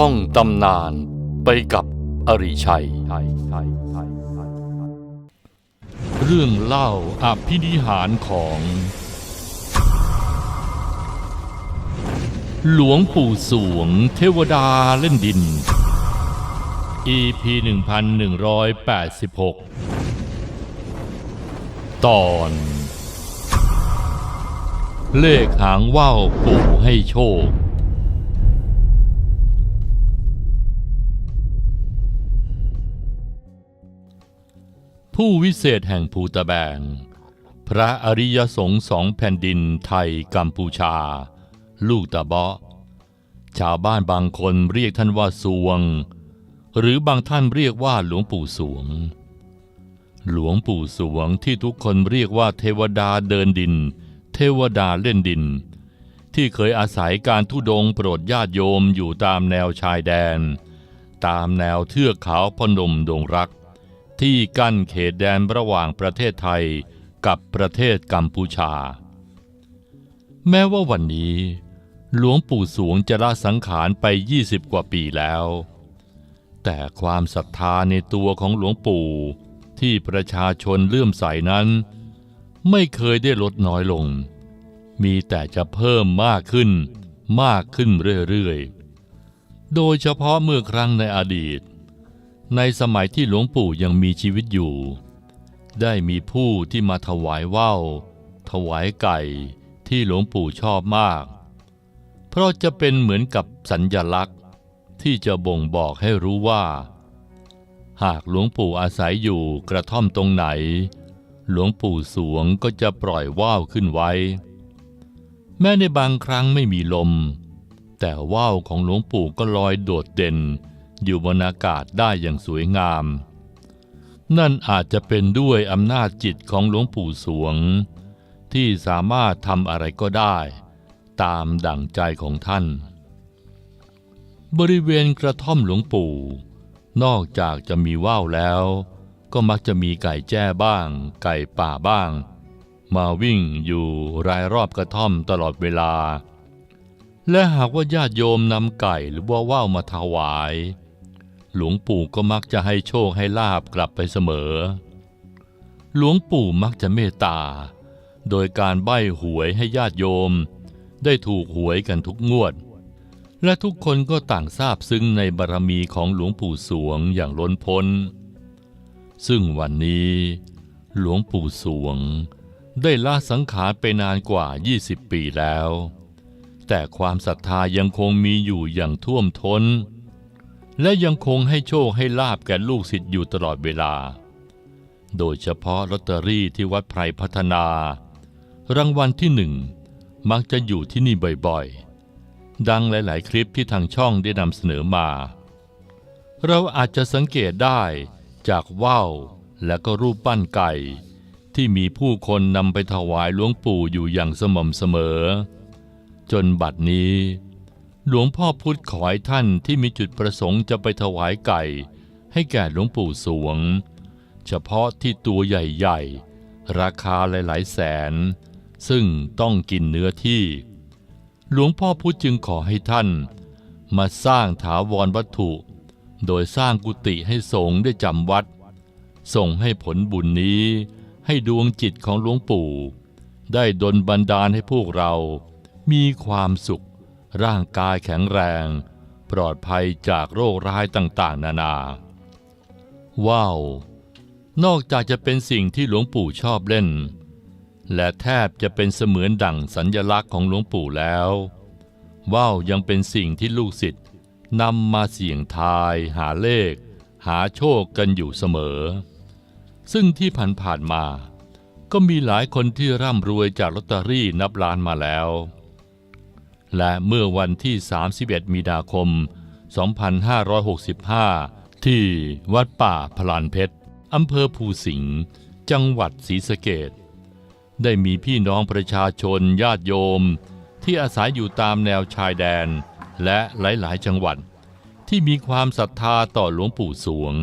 ท่องตำนานไปกับอริชัย เรื่องเล่าอภินิหารของ หลวงปู่สวงเทวดาเล่นดิน EP 1186 ตอน เลขหางว่าวปู่ให้โชค ผู้วิเศษแห่งภูตะแบง พระอริยสงฆ์สองแผ่นดินไทยกัมพูชา ลูกตะเบาะ ชาวบ้านบางคนเรียกท่านว่าสวง หรือบางท่านเรียกว่าหลวงปู่สวง หลวงปู่สวงที่ทุกคนเรียกว่าเทวดาเดินดิน เทวดาเล่นดิน ที่เคยอาศัยการทุดงโปรดญาติโยมอยู่ตามแนวชายแดน ตามแนวเทือกเขาพนมดงรัก ที่กั้นเขตแดนระหว่างประเทศไทยกับประเทศกัมพูชา แม้ว่าวันนี้ หลวงปู่สวงจะละสังขารไป 20 กว่าปีแล้ว แต่ความศรัทธาในตัวของหลวงปู่ที่ประชาชนเลื่อมใสนั้น ไม่เคยได้ลดน้อยลง มีแต่จะเพิ่มมากขึ้นมากขึ้นเรื่อยๆ โดยเฉพาะเมื่อครั้งในอดีต ในสมัยที่หลวงปู่ยังมีชีวิตอยู่ ได้มีผู้ที่มาถวายว่าวถวายไก่ที่หลวงปู่ชอบมาก เพราะจะเป็นเหมือนกับสัญญลักษณ์ที่จะบ่งบอกให้รู้ว่า หากหลวงปู่อาศัยอยู่กระท่อมตรงไหน หลวงปู่สวงก็จะปล่อยว่าวขึ้นไว้ แม้ในบางครั้งไม่มีลม แต่ว่าวของหลวงปู่ก็ลอยโดดเด่น อยู่บนอากาศได้อย่างสวยงาม นั่นอาจจะเป็นด้วยอำนาจจิตของหลวงปู่สวง ที่สามารถทำอะไรก็ได้ ตามดั่งใจของท่าน บริเวณกระท่อมหลวงปู่ นอกจากจะมีว่าวแล้ว ก็มักจะมีไก่แจ้บ้าง ไก่ป่าบ้าง มาวิ่งอยู่รายรอบกระท่อมตลอดเวลาและหากว่าญาติโยมนำไก่หรือว่าว่าวมาถวาย หลวงปู่ก็มักจะให้โชคให้ลาบกลับไปเสมอ หลวงปู่มักจะเมตตา โดยการใบ้หวยให้ญาติโยม ได้ถูกหวยกันทุกงวด และทุกคนก็ต่างทราบซึ้งในบารมีของหลวงปู่สวงอย่างล้นพ้น ซึ่งวันนี้ หลวงปู่สวง ได้ละสังขารไปนานกว่า 20 ปีแล้ว แต่ความศรัทธายังคงมีอยู่อย่างท่วมท้น และยังคงให้โชคให้ลาบแก่ลูกศิษย์อยู่ตลอดเวลา โดยเฉพาะลอตเตอรี่ที่วัดไพรพัฒนา รางวัลที่หนึ่งมักจะอยู่ที่นี่บ่อยๆ ดังหลาย ๆ คลิปที่ทางช่องได้นำเสนอมา เราอาจจะสังเกตได้จากว่าวและก็รูปปั้นไก่ ที่มีผู้คนนำไปถวายหลวงปู่อยู่อย่างสม่ำเสมอ จนบัดนี้ หลวงพ่อพุธขอให้ท่านที่มีจุดประสงค์จะไปถวายไก่ ให้แก่หลวงปู่สวง เฉพาะที่ตัวใหญ่ๆ ราคาหลายๆแสน ซึ่งต้องกินเนื้อที่ หลวงพ่อพุธจึงขอให้ท่าน มาสร้างถาวรวัตถุ โดยสร้างกุฏิให้สงฆ์ได้จำวัด ส่งให้ผลบุญนี้ ให้ดวงจิตของหลวงปู่ ได้ดลบันดาลให้พวกเรามีความสุข ร่างกายแข็งแรง ปลอดภัยจากโรคร้ายต่างๆ นานา ว้าว นอกจากจะเป็นสิ่งที่หลวงปู่ชอบเล่น และแทบจะเป็นเสมือนดั่งสัญญลักษณ์ของหลวงปู่แล้ว ว่าวยังเป็นสิ่งที่ลูกศิษย์นำมาเสี่ยงทาย หาเลข หาโชคกันอยู่เสมอ ซึ่งที่ผ่านๆมา ก็มีหลายคนที่ร่ำรวยจากลอตเตอรี่นับล้านมาแล้ว และเมื่อวันที่ 31 มีนาคม 2565 ที่วัดป่าพลานเพชรอำเภอภูสิงห์จังหวัดศรีสะเกดได้มีพี่น้องประชาชนญาติโยม ที่อาศัยอยู่ตามแนวชายแดน และหลาย ๆ จังหวัด ที่มีความศรัทธาต่อหลวงปู่สวง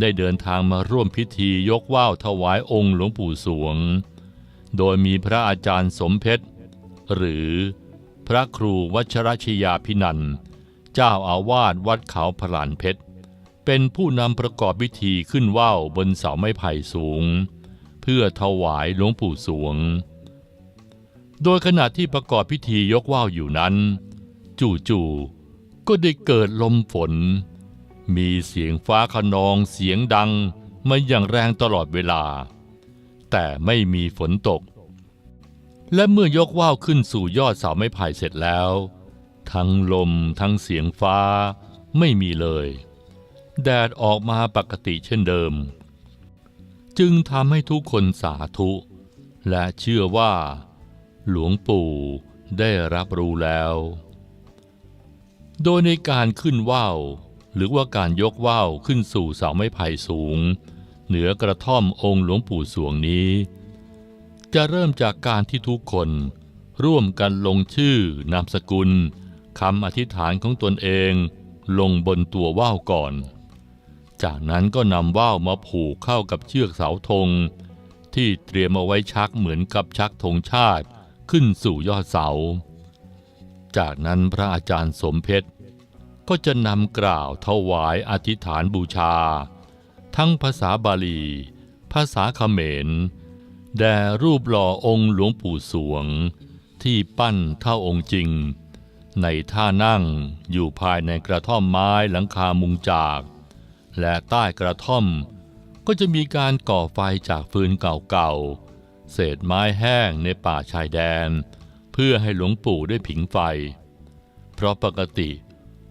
ได้เดินทางมาร่วมพิธียกว่าวถวายองค์หลวงปู่สวง โดยมีพระอาจารย์สมเพชร หรือ พระครูวัชรชยาพินันเจ้าอาวาสวัดเขาพลานเพชร เป็นผู้นำประกอบพิธีขึ้นว่าวบนเสาไม้ไผ่สูง เพื่อถวายหลวงปู่สวง โดยขณะที่ประกอบพิธียกว่าวอยู่นั้น จู่ๆก็ได้เกิดลมฝน มีเสียงฟ้าขนองเสียงดังมาอย่างแรงตลอดเวลา แต่ไม่มีฝนตก และเมื่อยกว่าวขึ้นสู่ยอดเสาไม้ไผ่เสร็จแล้ว ทั้งลมทั้งเสียงฟ้าไม่มีเลย แดดออกมาปกติเช่นเดิม จึงทำให้ทุกคนสาธุ และเชื่อว่า หลวงปู่ได้รับรู้แล้ว โดยในการขึ้นว่าวหรือว่าการยกว่าวขึ้นสู่เสาไม้ไผ่สูง เหนือกระท่อมองค์หลวงปู่สวงนี้ จะเริ่มจากการที่ทุกคน ร่วมกันลงชื่อนามสกุลคำอธิษฐานของตนเอง ลงบนตัวว่าวก่อน จากนั้นก็นำว่าวมาผูกเข้ากับเชือกเสาธง ที่เตรียมเอาไว้ชักเหมือนกับชักธงชาติขึ้นสู่ยอดเสา จากนั้นพระอาจารย์สมเพชรก็จะนำกล่าวถวายอธิษฐานบูชา ทั้งภาษาบาลี ภาษาเขมร แด่รูปหล่อองค์หลวงปู่สวง ที่ปั้นเท่าองค์จริง ในท่านั่งอยู่ภายในกระท่อมไม้หลังคามุงจาก และใต้กระท่อม ก็จะมีการก่อไฟจากฟืนเก่าๆ เศษไม้แห้งในป่าชายแดน เพื่อให้หลวงปู่ได้ผิงไฟ เพราะปกติ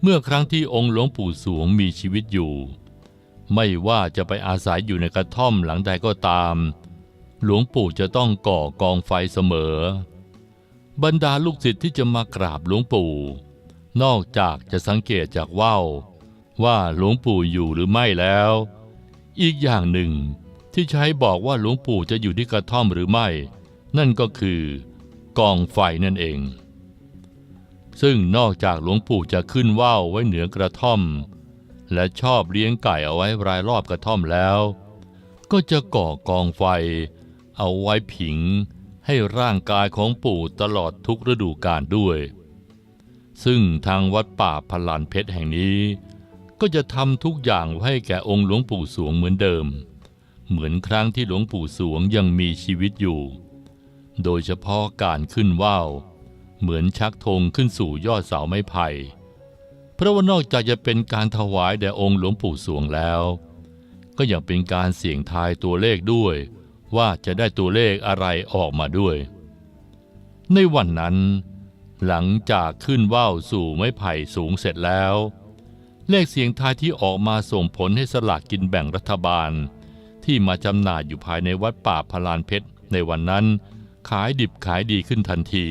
เมื่อครั้งที่องค์หลวงปู่สวงมีชีวิตอยู่ ไม่ว่าจะไปอาศัยอยู่ในกระท่อมหลังใดก็ตาม หลวงปู่จะต้องก่อกองไฟเสมอ บรรดาลูกศิษย์ที่จะมากราบหลวงปู่ นอกจากจะสังเกตจากว่าวว่าหลวงปู่อยู่หรือไม่แล้ว อีกอย่างหนึ่งที่ใช้บอกว่าหลวงปู่จะอยู่ที่กระท่อมหรือไม่ นั่นก็คือกองไฟนั่นเอง ซึ่งนอกจากหลวงปู่จะขึ้นว่าวไว้เหนือกระท่อม และชอบเลี้ยงไก่เอาไว้รายรอบกระท่อมแล้ว ก็จะก่อกองไฟ เอาไว้ผิงให้ร่างกายของปู่ตลอดทุกฤดูกาลด้วย ซึ่งทางวัดป่าพลานเพชรแห่งนี้ ก็จะทำทุกอย่างให้แก่องค์หลวงปู่สวงเหมือนเดิม เหมือนครั้งที่หลวงปู่สวงยังมีชีวิตอยู่ โดยเฉพาะการขึ้นว่าวเหมือนชักธงขึ้นสู่ยอดเสาไม้ไผ่เพราะว่านอกจากจะเป็นการถวายแด่องค์หลวงปู่สวงแล้ว ก็ยังเป็นการเสี่ยงทายตัวเลขด้วย ว่าจะได้ตัวเลขอะไรออกมาด้วย ในวันนั้น หลังจากขึ้นว่าวสู่ไม้ไผ่สูงเสร็จแล้ว เลขเสียงทายที่ออกมาส่งผลให้สลากกินแบ่งรัฐบาล ที่มาจำหน่ายอยู่ภายในวัดป่าพลานเพชร ในวันนั้น ขายดิบขายดีขึ้นทันที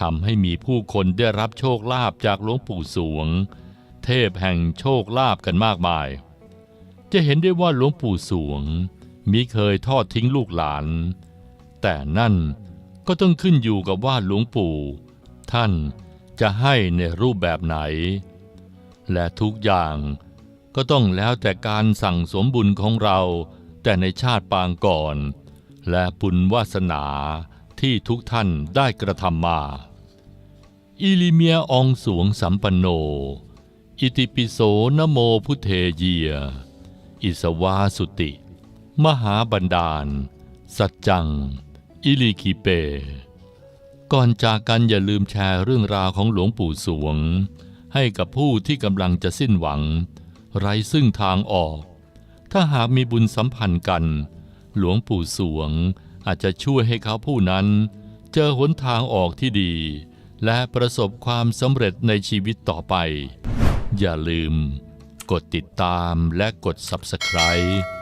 ทำให้มีผู้คนได้รับโชคลาภจากหลวงปู่สวง เทพแห่งโชคลาภกันมากมาย จะเห็นได้ว่าหลวงปู่สวง มิเคยทอดทิ้งลูกหลาน แต่นั่นก็ต้องขึ้นอยู่กับว่าหลวงปู่ ท่านจะให้ในรูปแบบไหน และทุกอย่างก็ต้องแล้วแต่การสั่งสมบุญของเรา แต่ในชาติปางก่อน และบุญวาสนาที่ทุกท่านได้กระทำมาอิลิเมียอองสวงสัมปันโน อิติปิโสนโมพุทเทเยีย อิสวาสุติ มหาบันดาล สัจจัง อิลิคิเป ก่อนจากกันอย่าลืมแชร์เรื่องราวของหลวงปู่สวง ให้กับผู้ที่กำลังจะสิ้นหวัง ไร้ซึ่งทางออก ถ้าหากมีบุญสัมพันธ์กัน หลวงปู่สวงอาจจะช่วยให้เขาผู้นั้น เจอหนทางออกที่ดี และประสบความสำเร็จในชีวิตต่อไป อย่าลืม กดติดตามและกด Subscribe